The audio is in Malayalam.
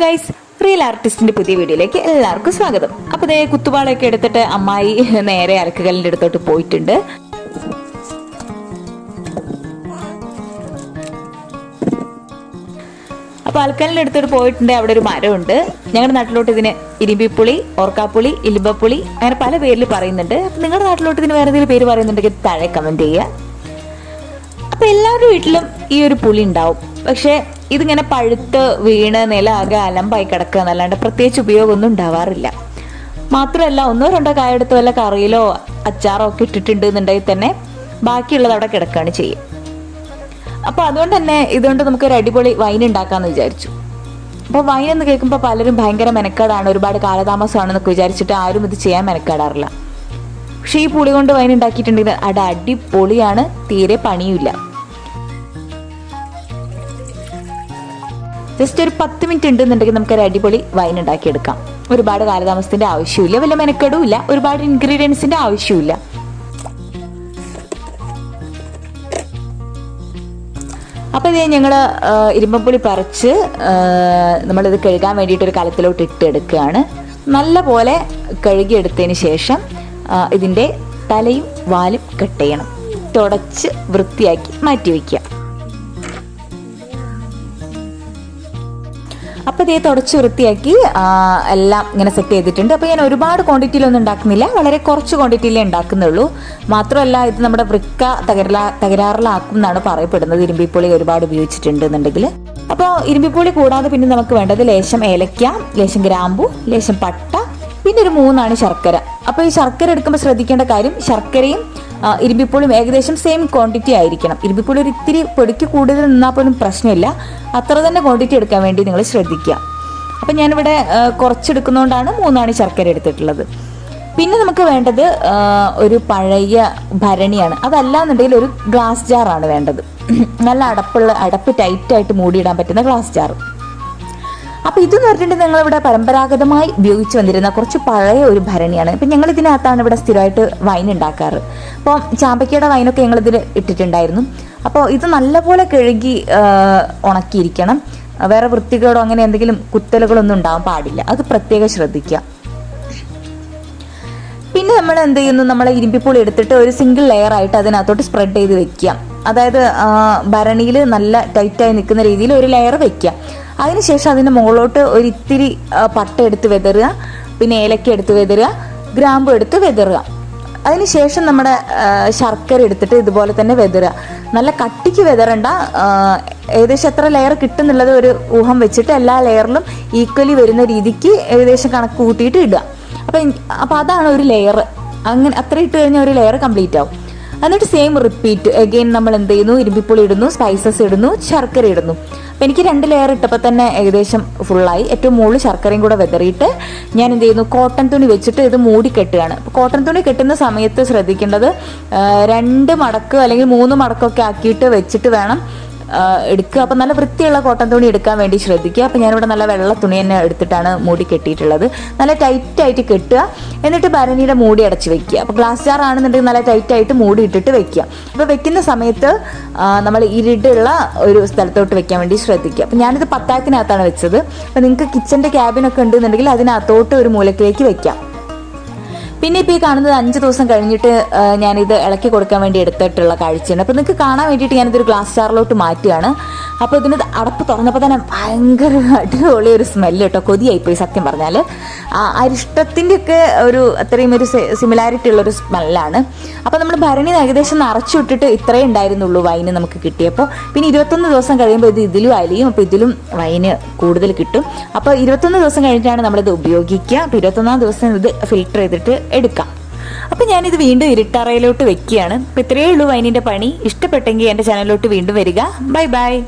ഗൈസ് റിയൽ ആർട്ടിസ്റ്റിന്റെ പുതിയ വീഡിയോയിലേക്ക് എല്ലാവർക്കും സ്വാഗതം. അപ്പൊ ദേ കുത്തുപാളയൊക്കെ എടുത്തിട്ട് അമ്മായി നേരെ അരക്കുകലിന്റെ അടുത്തോട്ട് പോയിട്ടുണ്ട്. അപ്പൊ അലക്കലിന്റെ അടുത്തോട്ട് പോയിട്ടുണ്ട് അവിടെ ഒരു മരമുണ്ട്. ഞങ്ങളുടെ നാട്ടിലോട്ട് ഇതിന് ഇരുമ്പിപ്പുളി ഓർക്കാപ്പുളി ഇലിമ്പപ്പുളി അങ്ങനെ പല പേരിൽ പറയുന്നുണ്ട്. അപ്പൊ നിങ്ങളുടെ നാട്ടിലോട്ട് ഇതിന് വേറെ എന്തെങ്കിലും പേര് പറയുന്നുണ്ടെങ്കിൽ താഴെ കമന്റ് ചെയ്യുക. അപ്പൊ എല്ലാവരുടെ വീട്ടിലും ഈ ഒരു പുളി ഉണ്ടാവും. പക്ഷെ ഇതിങ്ങനെ പഴുത്ത് വീണ് നില ആകെ അലമ്പായി കിടക്കുക എന്നല്ലാണ്ട് പ്രത്യേകിച്ച് ഉപയോഗമൊന്നും ഉണ്ടാവാറില്ല. മാത്രമല്ല ഒന്നോ രണ്ടോ കായെടുത്ത് വല്ല കറിയിലോ അച്ചാറോ ഒക്കെ ഇട്ടിട്ടുണ്ട് എന്നുണ്ടെങ്കിൽ തന്നെ ബാക്കിയുള്ളത് അവിടെ കിടക്കുകയാണ് ചെയ്യും അപ്പൊ അതുകൊണ്ട് തന്നെ ഇതുകൊണ്ട് നമുക്ക് ഒരു അടിപൊളി വൈൻ ഉണ്ടാക്കാന്ന് വിചാരിച്ചു. അപ്പോൾ വൈൻ എന്ന് കേൾക്കുമ്പോൾ പലരും ഭയങ്കര മെനക്കേടാണ് ഒരുപാട് കാലതാമസമാണെന്നൊക്കെ വിചാരിച്ചിട്ട് ആരും ഇത് ചെയ്യാൻ മെനക്കേടാറില്ല. പക്ഷേ ഈ പുളി കൊണ്ട് വൈൻ ഉണ്ടാക്കിയിട്ടുണ്ടെങ്കിൽ അട അടിപൊളിയാണ് തീരെ പണിയുമില്ല. ജസ്റ്റ് ഒരു പത്ത് മിനിറ്റ് ഉണ്ടെന്നുണ്ടെങ്കിൽ നമുക്ക് ഒരു അടിപൊളി വൈൻ ഉണ്ടാക്കിയെടുക്കാം. ഒരുപാട് കാലതാമസത്തിന്റെ ആവശ്യമില്ല വല്ല മെനക്കെടും ഇല്ല ഒരുപാട് ഇൻഗ്രീഡിയൻസിന്റെ ആവശ്യമില്ല അപ്പോൾ ഇത് ഞങ്ങൾ ഇരുമ്പപ്പുളി പറിച്ച് നമ്മളിത് കഴുകാൻ വേണ്ടിയിട്ട് ഒരു കലത്തിലോട്ട് ഇട്ട് എടുക്കുകയാണ് നല്ല പോലെ കഴുകിയെടുത്തതിന് ശേഷം ഇതിന്റെ തലയും വാലും കട്ട് ചെയ്യണം. തുടച്ച് വൃത്തിയാക്കി മാറ്റി വയ്ക്കുക അപ്പോൾ ഇതേ തുടച്ച് വൃത്തിയാക്കി എല്ലാം ഇങ്ങനെ സെറ്റ് ചെയ്തിട്ടുണ്ട്. അപ്പോൾ ഞാൻ ഒരുപാട് ക്വാണ്ടിറ്റിയിലൊന്നും ഉണ്ടാക്കുന്നില്ല. വളരെ കുറച്ച് ക്വാണ്ടിറ്റിയിലേ ഉണ്ടാക്കുന്നുള്ളൂ. മാത്രമല്ല ഇത് നമ്മുടെ വൃക്ക തകരാ തകരാറിലാക്കും എന്നാണ് പറയപ്പെടുന്നത്. ഇരുമ്പിപ്പുളി ഒരുപാട് ഉപയോഗിച്ചിട്ടുണ്ട് എന്നുണ്ടെങ്കിൽ അപ്പോൾ ഇരുമ്പിപ്പുളി കൂടാതെ പിന്നെ നമുക്ക് വേണ്ടത് ലേശം ഏലക്ക ലേശം ഗ്രാമ്പു ലേശം പട്ട പിന്നെ ഒരു മൂന്നാണ് ശർക്കര. അപ്പോൾ ഈ ശർക്കര എടുക്കുമ്പോൾ ശ്രദ്ധിക്കേണ്ട കാര്യം ശർക്കരയും ഇരുമ്പിപ്പുളിയും ഏകദേശം സെയിം ക്വാണ്ടിറ്റി ആയിരിക്കണം. ഇരുമ്പിപ്പുളി ഒരു ഇത്തിരി പൊടിക്ക് കൂടുതൽ നിന്നാൽ പോലും പ്രശ്നമില്ല. അത്ര തന്നെ ക്വാണ്ടിറ്റി എടുക്കാൻ വേണ്ടി നിങ്ങൾ ശ്രദ്ധിക്കുക. അപ്പം ഞാനിവിടെ കുറച്ചെടുക്കുന്നതുകൊണ്ടാണ് മൂന്നാണി ശർക്കര എടുത്തിട്ടുള്ളത്. പിന്നെ നമുക്ക് വേണ്ടത് ഒരു പഴയ ഭരണിയാണ്. അതല്ല എന്നുണ്ടെങ്കിൽ ഒരു ഗ്ലാസ് ജാറാണ് വേണ്ടത്. നല്ല അടപ്പുള്ള അടപ്പ് ടൈറ്റായിട്ട് മൂടിയിടാൻ പറ്റുന്ന ഗ്ലാസ് ജാർ അപ്പൊ ഇതെന്ന് നിങ്ങൾ ഇവിടെ പരമ്പരാഗതമായി ഉപയോഗിച്ച് വന്നിരുന്ന കുറച്ച് പഴയ ഒരു ഭരണിയാണ്. ഇപ്പൊ ഞങ്ങൾ ഇതിനകത്താണ് ഇവിടെ സ്ഥിരമായിട്ട് വൈൻ ഉണ്ടാക്കാറ്. അപ്പോൾ ചാമ്പയ്ക്കയുടെ വൈനൊക്കെ ഞങ്ങൾ ഇതിൽ ഇട്ടിട്ടുണ്ടായിരുന്നു. അപ്പോൾ ഇത് നല്ലപോലെ കഴുകി ഉണക്കിയിരിക്കണം. വേറെ വൃത്തികളോ അങ്ങനെ എന്തെങ്കിലും കുത്തലുകളൊന്നും ഉണ്ടാവാൻ പാടില്ല. അത് പ്രത്യേകം ശ്രദ്ധിക്കുക. പിന്നെ നമ്മൾ എന്ത് ചെയ്യുന്നു? നമ്മളെ ഇരുമ്പിപ്പൂളി എടുത്തിട്ട് ഒരു സിംഗിൾ ലെയർ ആയിട്ട് അതിനകത്തോട്ട് സ്പ്രെഡ് ചെയ്ത് വെക്കുക. അതായത് ഭരണിയിൽ നല്ല ടൈറ്റായി നിൽക്കുന്ന രീതിയിൽ ഒരു ലെയർ വെക്കുക അതിനുശേഷം അതിന്റെ മുകളിലോട്ട് ഒരു ഇത്തിരി പട്ട എടുത്ത് വെതറുക. പിന്നെ ഏലക്ക എടുത്ത് വെതറുക. ഗ്രാമ്പു എടുത്ത് വെതറുക. അതിനുശേഷം നമ്മുടെ ശർക്കര എടുത്തിട്ട് ഇതുപോലെ തന്നെ വെതറുക. നല്ല കട്ടിക്ക് വെതറണ്ട ഏകദേശം എത്ര ലെയർ കിട്ടുന്നുള്ളത് ഒരു ഊഹം വെച്ചിട്ട് എല്ലാ ലെയറിലും ഈക്വലി വരുന്ന രീതിക്ക് ഏകദേശം കണക്ക് കൂട്ടിയിട്ട് ഇടുക. അപ്പം അപ്പം അതാണ് ഒരു ലെയർ അങ്ങനെ അത്ര ഇട്ട് കഴിഞ്ഞാൽ ഒരു ലെയർ കംപ്ലീറ്റ് ആവും. എന്നിട്ട് സെയിം റിപ്പീറ്റ് അഗെയിൻ നമ്മൾ എന്ത് ചെയ്യുന്നു? ഇരുമ്പിപ്പുളി ഇടുന്നു സ്പൈസസ് ഇടുന്നു ശർക്കര ഇടുന്നു. അപ്പം എനിക്ക് രണ്ട് ലെയർ ഇട്ടപ്പോൾ തന്നെ ഏകദേശം ഫുള്ളായി ഏറ്റവും മുകളിൽ ശർക്കരയും കൂടെ വെതറിയിട്ട് ഞാൻ എന്ത് ചെയ്യുന്നു? കോട്ടൺ തുണി വെച്ചിട്ട് ഇത് മൂടി കെട്ടുകയാണ്. അപ്പോൾ കോട്ടൺ തുണി കെട്ടുന്ന സമയത്ത് ശ്രദ്ധിക്കേണ്ടത് രണ്ട് മടക്ക് അല്ലെങ്കിൽ മൂന്ന് മടക്കൊക്കെ ആക്കിയിട്ട് വെച്ചിട്ട് വേണം എടുക്കുക. അപ്പം നല്ല വൃത്തിയുള്ള കോട്ടൺ തുണി എടുക്കാൻ വേണ്ടി ശ്രദ്ധിക്കുക. അപ്പം ഞാനിവിടെ നല്ല വെള്ള തുണി തന്നെ എടുത്തിട്ടാണ് മൂടി കെട്ടിയിട്ടുള്ളത്. നല്ല ടൈറ്റായിട്ട് കെട്ടുക. എന്നിട്ട് ഭരണിയുടെ മൂടി അടച്ച് വെക്കുക. അപ്പോൾ ഗ്ലാസ് ജാർ ആണെന്നുണ്ടെങ്കിൽ നല്ല ടൈറ്റായിട്ട് മൂടി ഇട്ടിട്ട് വെക്കുക. അപ്പോൾ വെക്കുന്ന സമയത്ത് നമ്മൾ ഇരുട്ടുള്ള ഒരു സ്ഥലത്തോട്ട് വെക്കാൻ വേണ്ടി ശ്രദ്ധിക്കുക. അപ്പം ഞാനിത് പത്താക്കിനകത്താണ് വെച്ചത്. അപ്പോൾ നിങ്ങൾക്ക് കിച്ചന്റെ ക്യാബിനൊക്കെ ഉണ്ടെന്നുണ്ടെങ്കിൽ അതിനകത്തോട്ട് ഒരു മൂലക്കിലേക്ക് വെക്കാം. പിന്നെ ഇപ്പോൾ ഈ കാണുന്നത് അഞ്ച് ദിവസം കഴിഞ്ഞിട്ട് ഞാനിത് ഇളക്കി കൊടുക്കാൻ വേണ്ടി എടുത്തിട്ടുള്ള കാഴ്ചയാണ്. അപ്പോൾ നിങ്ങൾക്ക് കാണാൻ വേണ്ടിയിട്ട് ഞാനിതൊരു ഗ്ലാസ് ജാറിലോട്ട് മാറ്റുകയാണ്. അപ്പോൾ ഇതിന് അടപ്പ് തുറന്നപ്പോൾ തന്നെ ഭയങ്കര അടിപൊളി ഒരു സ്മെല്ല് കേട്ടോ. കൊതിയായിപ്പോയി സത്യം പറഞ്ഞാൽ ആ അരിഷ്ടത്തിന്റെ ഒക്കെ ഒരു അത്രയും ഒരു സിമിലാരിറ്റി ഉള്ളൊരു സ്മെല്ലാണ് അപ്പോൾ നമ്മൾ ഭരണി ഏകദേശം നിറച്ചു വിട്ടിട്ട് ഇത്രയേ ഉണ്ടായിരുന്നുള്ളൂ വൈന് നമുക്ക് കിട്ടിയപ്പോൾ പിന്നെ ഇരുപത്തൊന്ന് ദിവസം കഴിയുമ്പോൾ ഇത് ഇതിലും അലിയും അപ്പോൾ ഇതിലും വൈന് കൂടുതൽ കിട്ടും. അപ്പോൾ ഇരുപത്തൊന്ന് ദിവസം കഴിഞ്ഞിട്ടാണ് നമ്മളിത് ഉപയോഗിക്കുക. അപ്പോൾ ഇരുപത്തൊന്നാം ദിവസം ഇത് ഫിൽട്ടർ ചെയ്തിട്ട് എടുക്കാം. അപ്പം ഞാനിത് വീണ്ടും ഇരുട്ടറയിലോട്ട് വെക്കുകയാണ്. അപ്പം ഇത്രയേ ഉള്ളൂ വൈനിന്റെ പണി. ഇഷ്ടപ്പെട്ടെങ്കിൽ എന്റെ ചാനലിലോട്ട് വീണ്ടും വരിക. Bye bye.